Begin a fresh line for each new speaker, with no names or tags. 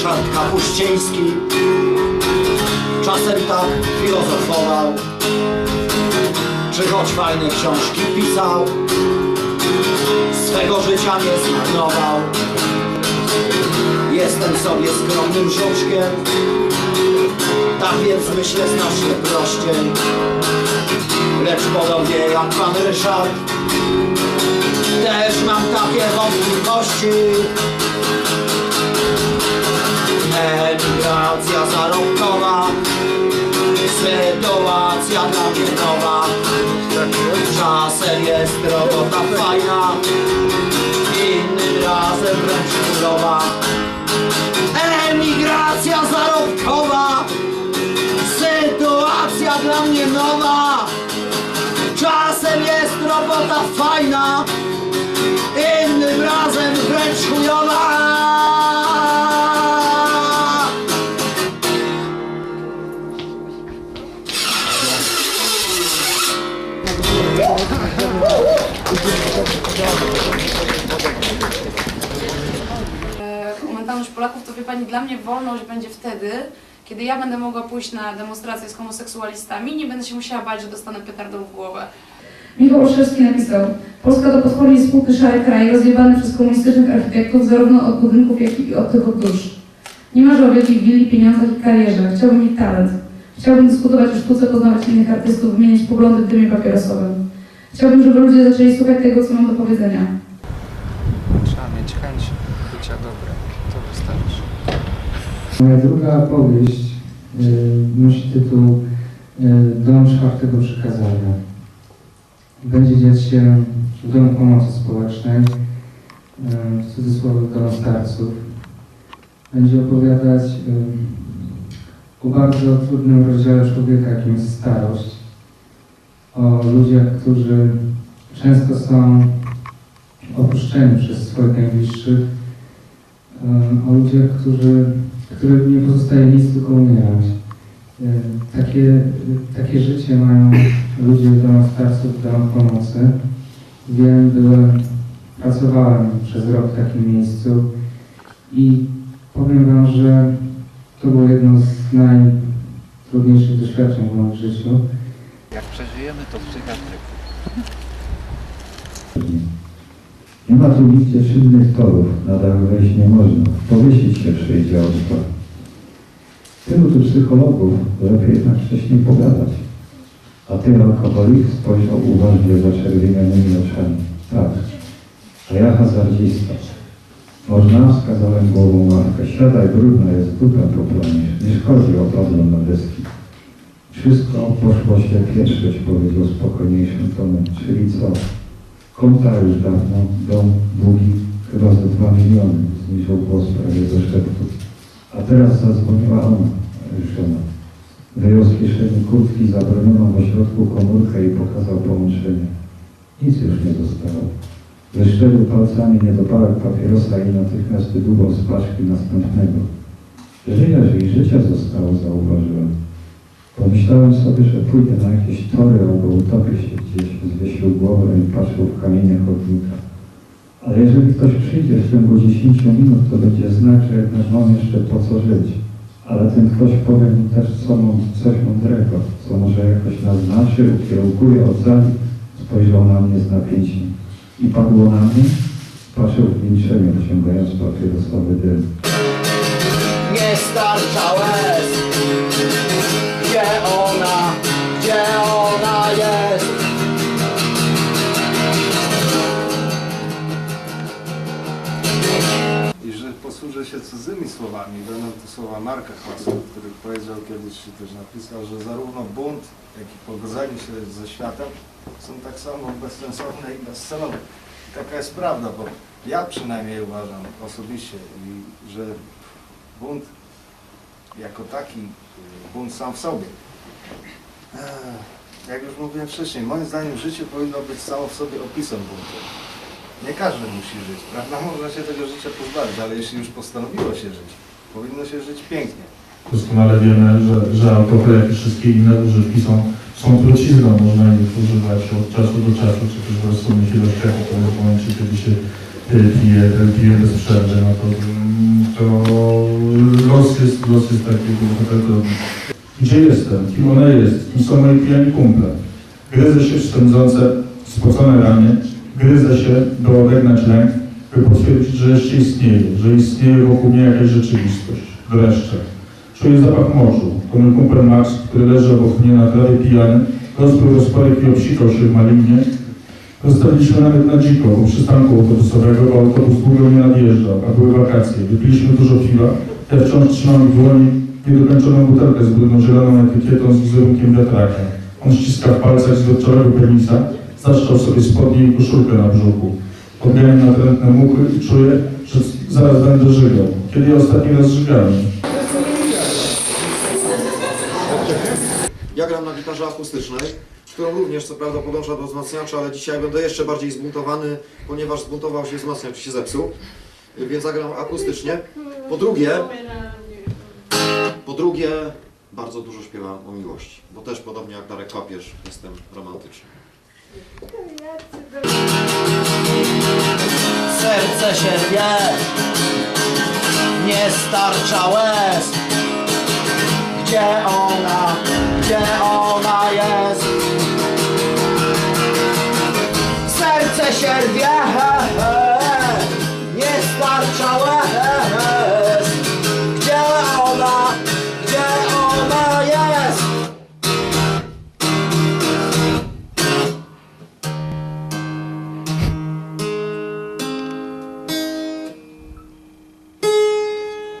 Ryszard Kapuściński czasem tak filozofował, czy choć fajne książki pisał, swego życia nie zmarnował. Jestem sobie skromnym żuczkiem, tak więc myślę znacznie prościej. Lecz podobnie jak pan Ryszard, też mam takie wątpliwości. Zarobkowa, sytuacja dla mnie nowa. Czasem jest robota fajna, innym razem wręcz królowa. Emigracja zarobkowa, sytuacja dla mnie nowa. Czasem jest robota fajna,
Mentalność Polaków, to wie Pani, dla mnie wolność będzie wtedy, kiedy ja będę mogła pójść na demonstrację z homoseksualistami nie będę się musiała bać, że dostanę petardą w głowę.
Michał Olszewski napisał Polska to potwornie smutny szary kraj, rozjebany przez komunistycznych architektów zarówno od budynków, jak i od tych od dusz. Nie marzę o wielkiej willi, pieniądzach i karierze. Chciałbym mieć talent. Chciałbym dyskutować o sztuce, poznawać innych artystów, wymieniać poglądy w dymie papierosowym. Chciałbym, żeby ludzie zaczęli słuchać tego, co mam do powiedzenia.
Moja druga powieść y, nosi tytuł y, Dom czwartego przykazania. Będzie dziać się w Domu Pomocy Społecznej, y, w cudzysłowie Domu Starców. Będzie opowiadać o bardzo trudnym rozdziale człowieka, jakim jest starość. O ludziach, którzy często są opuszczeni przez swoich najbliższych. Y, O ludziach, którzy którym nie pozostaje nic, tylko umierać. E, Takie, takie życie mają ludzie w domach starców, w domach pomocy. Wiem, byłem, pracowałem przez rok w takim miejscu i powiem Wam, że to było jedno z najtrudniejszych doświadczeń w moim życiu.
Jak przeżyjemy, to w psychiatryku.
Nie ma tu nigdzie szybnych torów, na dach wejść nie można. Powiesić się przyjdzie od Tylu tu psychologów, lepiej jednak wcześniej pogadać. A ty, alkoholik, spojrzał uważnie zaczerwienionymi oczami. Tak, a ja hazardzista. Można? Wskazałem głową ławkę. Siadaj, brudna jest, dupę poplamisz. Nie szkodzi opadną na deski. Wszystko poszło się pierwszość, powiedział spokojniejszym tonem. Czyli co? Konta już dawno, dom długi chyba za dwa miliony, zniżył głos prawie do szeptu. A teraz zadzwoniła ona, żona. Wyjął z kieszeni kurtki zabronioną w ośrodku komórkę i pokazał połączenie. Nic już nie dostawał. Wyszczelił palcami niedopałek papierosa i natychmiast wydłubał z paczki następnego. Żyjesz i życia zostało, zauważyłem. Pomyślałem sobie, że pójdę na jakieś tory albo utopię się gdzieś, zwiesił głowę i patrzył w kamienie chodnika. Ale jeżeli ktoś przyjdzie w ciągu 10 minut, to będzie znak, że jednak mam jeszcze po co żyć. Ale ten ktoś powie mi też co, mą- coś mądrego, co może jakoś naznaczy, ukierunkuje, ocali. Spojrzał na mnie z napięciem. I padło na mnie, patrzył w milczeniu, wyciągając papierosowy dym.
Nie starcza łez.
Posłużę się cudzymi słowami. Będą to słowa Marka Chwasa, który powiedział kiedyś, czy też napisał, że zarówno bunt, jak i pogodzenie się ze światem są tak samo bezsensowne i bezcelowe. I taka jest prawda, bo ja przynajmniej uważam osobiście, że bunt jako taki, y, bunt sam w sobie, jak już mówiłem wcześniej, moim zdaniem życie powinno być samo w sobie opisem buntu. Nie każdy musi żyć, prawda? Można się tego życia pozbawić, ale jeśli już postanowiło się żyć, powinno się żyć pięknie.
Doskonale wiemy, że, że alkohol, jak i wszystkie inne używki są, są trucizną, można ich używać od czasu do czasu, czy też w rozsądnych ilościach, w momencie, kiedy się y, pije, pije bez przerwy, no to to los jest, los jest taki trochę trudny. Gdzie jestem? Kim ona jest? Kim są moi pijani kumple? Gryzę się w spędzące, spocone ramię, gryzę się, by odegnać lęk, by potwierdzić, że jeszcze istnieje, że istnieje wokół mnie jakaś rzeczywistość. Wreszcie. Czuję zapach morzu. To mój kumpel Max, który leży obok mnie na trawie pijany, rozpiął rozporek i obsikał się w malignie. Zostaliśmy nawet na dziko, u przystanku autobusowego, bo autobus długo nie nadjeżdżał, a były wakacje. Wypiliśmy dużo piwa. Ja wciąż trzymam w dłoni niedokończoną butelkę z brudną zieloną etykietą z wizerunkiem wiatraka. On ściska w palcach z wieczorego penisa, zaszczał sobie spodnie i koszulkę na brzuchu. Podbiegam natrętne muchy i czuję, że zaraz będę żygał. Kiedy ostatni raz żygałem?
Ja gram na gitarze akustycznej, którą również co prawda podłącza do wzmacniacza, ale dzisiaj będę jeszcze bardziej zbuntowany, ponieważ zbuntował się wzmacniacz się zepsuł, więc zagram akustycznie. Po drugie, po drugie, bardzo dużo śpiewam o miłości, bo też podobnie jak Darek Papież jestem romantyczny.
Serce się rwie Nie starcza łez. Gdzie ona, gdzie ona jest? Serce się rwie